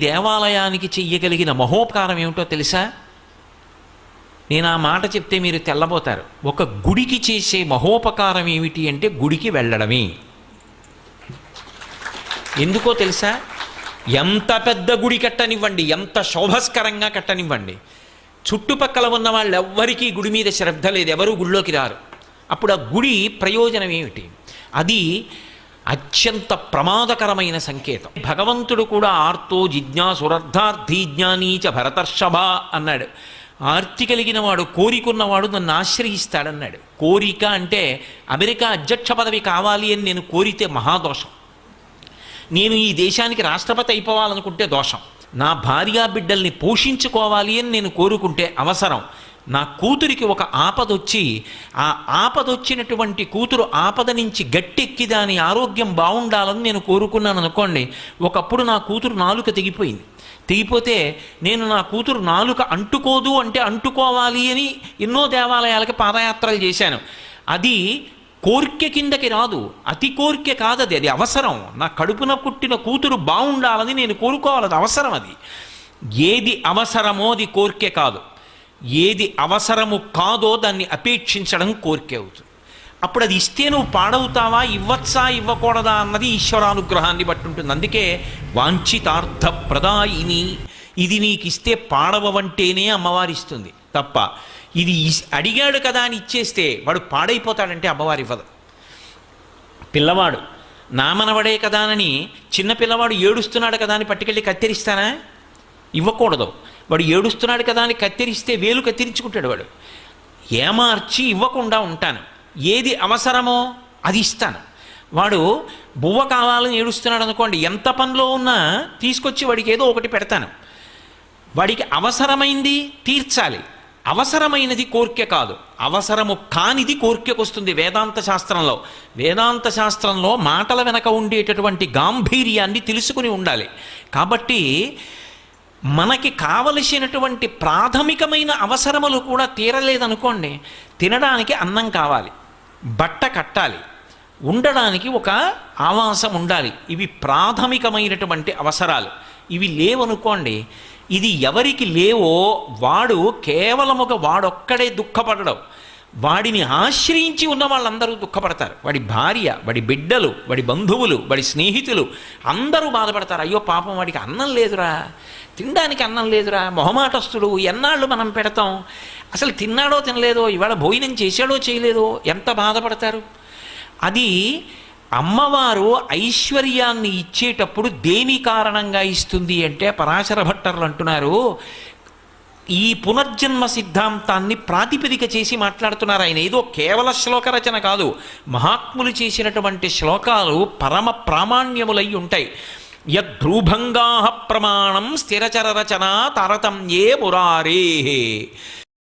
దేవాలయానికి చెయ్యగలిగిన మహోపకారం ఏమిటో తెలుసా? నేను ఆ మాట చెప్తే మీరు తెల్లబోతారు. ఒక గుడికి చేసే మహోపకారం ఏమిటి అంటే గుడికి వెళ్ళడమే. ఎందుకో తెలుసా? ఎంత పెద్ద గుడి కట్టనివ్వండి ఎంత శోభస్కరంగా కట్టనివ్వండి. చుట్టుపక్కల ఉన్న వాళ్ళు ఎవ్వరికీ గుడి మీద శ్రద్ధ లేదు ఎవరు గుడిలోకి రారు. అప్పుడు ఆ గుడి ప్రయోజనం ఏమిటి? అది అత్యంత ప్రమాదకరమైన సంకేతం. భగవంతుడు కూడా ఆర్తో జిజ్ఞాసురర్థార్థి జ్ఞానీచ భరతర్షభ అన్నాడు. ఆర్తి కలిగిన వాడు కోరికున్నవాడు నన్ను ఆశ్రయిస్తాడన్నాడు. కోరిక అంటే అమెరికా అధ్యక్ష పదవి కావాలి అని నేను కోరితే మహాదోషం. నేను ఈ దేశానికి రాష్ట్రపతి అయిపోవాలనుకుంటే దోషం. నా భార్యా బిడ్డల్ని పోషించుకోవాలి అని నేను కోరుకుంటే అవసరం. నా కూతురికి ఒక ఆపదొచ్చి ఆ ఆపదొచ్చినటువంటి కూతురు ఆపద నుంచి గట్టెక్కి దాని ఆరోగ్యం బాగుండాలని నేను కోరుకున్నాను అనుకోండి ఒకప్పుడు నా కూతురు నాలుక తెగిపోయింది. తెగిపోతే నేను నా కూతురు నాలుక అంటుకోదు అంటే అంటుకోవాలి అని ఎన్నో దేవాలయాలకి పాదయాత్రలు చేశాను. అది కోరిక కిందకి రాదు అతి కోరిక కాదది అది అవసరం. నా కడుపున పుట్టిన కూతురు బాగుండాలని నేను కోరుకోవాలి అది అవసరం అది. ఏది అవసరమో అది కోరిక కాదు. ఏది అవసరము కాదో దాన్ని అపేక్షించడం కోరిక అవుతుంది అప్పుడు అది ఇస్తే నువ్వు పాడవుతావా? ఇవ్వచ్చా? ఇవ్వకూడదా? అన్నది ఈశ్వరానుగ్రహాన్ని బట్టి ఉంటుంది. అందుకే వాంఛితార్థ ప్రదాయిని ఇది నీకు ఇస్తే పాడవంటేనే అమ్మవారి ఇస్తుంది. తప్ప ఇది అడిగాడు కదా అని ఇచ్చేస్తే వాడు పాడైపోతాడంటే అమ్మవారి ఇవ్వదు. పిల్లవాడు నామనవడే కదా అని చిన్న పిల్లవాడు ఏడుస్తున్నాడు కదా అని పట్టుకెళ్ళి కత్తిరిస్తానా? ఇవ్వకూడదు. వాడు ఏడుస్తున్నాడు కదా అని కత్తిరిస్తే వేలు కత్తిరించుకుంటాడు వాడు. ఏమార్చి ఇవ్వకుండా ఉంటాను. ఏది అవసరమో అది ఇస్తాను. వాడు బువ్వ కావాలని ఏడుస్తున్నాడు అనుకోండి ఎంత పనిలో ఉన్నా తీసుకొచ్చి వాడికి ఏదో ఒకటి పెడతాను. వాడికి అవసరమైంది తీర్చాలి. అవసరమైనది కోరిక కాదు. అవసరము కానిది కోరికకు వస్తుంది వేదాంత శాస్త్రంలో. వేదాంత శాస్త్రంలో మాటల వెనక ఉండేటటువంటి గాంభీర్యాన్ని తెలుసుకుని ఉండాలి. కాబట్టి మనకి కావలసినటువంటి ప్రాథమికమైన అవసరములు కూడా తీరలేదనుకోండి తినడానికి అన్నం కావాలి బట్ట కట్టాలి ఉండడానికి ఒక ఆవాసం ఉండాలి. ఇవి ప్రాథమికమైనటువంటి అవసరాలు. ఇవి లేవనుకోండి ఇది ఎవరికి లేవో వాడు కేవలముగా వాడొక్కడే దుఃఖపడడం. వాడిని ఆశ్రయించి ఉన్న వాళ్ళందరూ దుఃఖపడతారు. వాడి భార్య వాడి బిడ్డలు వాడి బంధువులు వాడి స్నేహితులు అందరూ బాధపడతారు. అయ్యో పాపం వాడికి అన్నం లేదురా. తినడానికి అన్నం లేదురా. మొహమాటస్తుడు ఎన్నాళ్ళు మనం పెడతాం? అసలు తిన్నాడో తినలేదో ఇవాళ భోజనం చేశాడో చేయలేదో ఎంత బాధపడతారు? అది అమ్మవారు ఐశ్వర్యాన్ని ఇచ్చేటప్పుడు దేని కారణంగా ఇస్తుంది అంటే పరాశర భట్టర్లు అంటున్నారు ఈ పునర్జన్మ సిద్ధాంతాన్ని ప్రాతిపదిక చేసి మాట్లాడుతున్నారు ఆయన. ఏదో కేవల శ్లోక రచన కాదు మహాత్ములు చేసినటువంటి శ్లోకాలు పరమ ప్రామాణ్యములై ఉంటాయి. యద్భ్రూభంగా ప్రమాణం స్థిరచర రచన తారతమ్యే మురారే.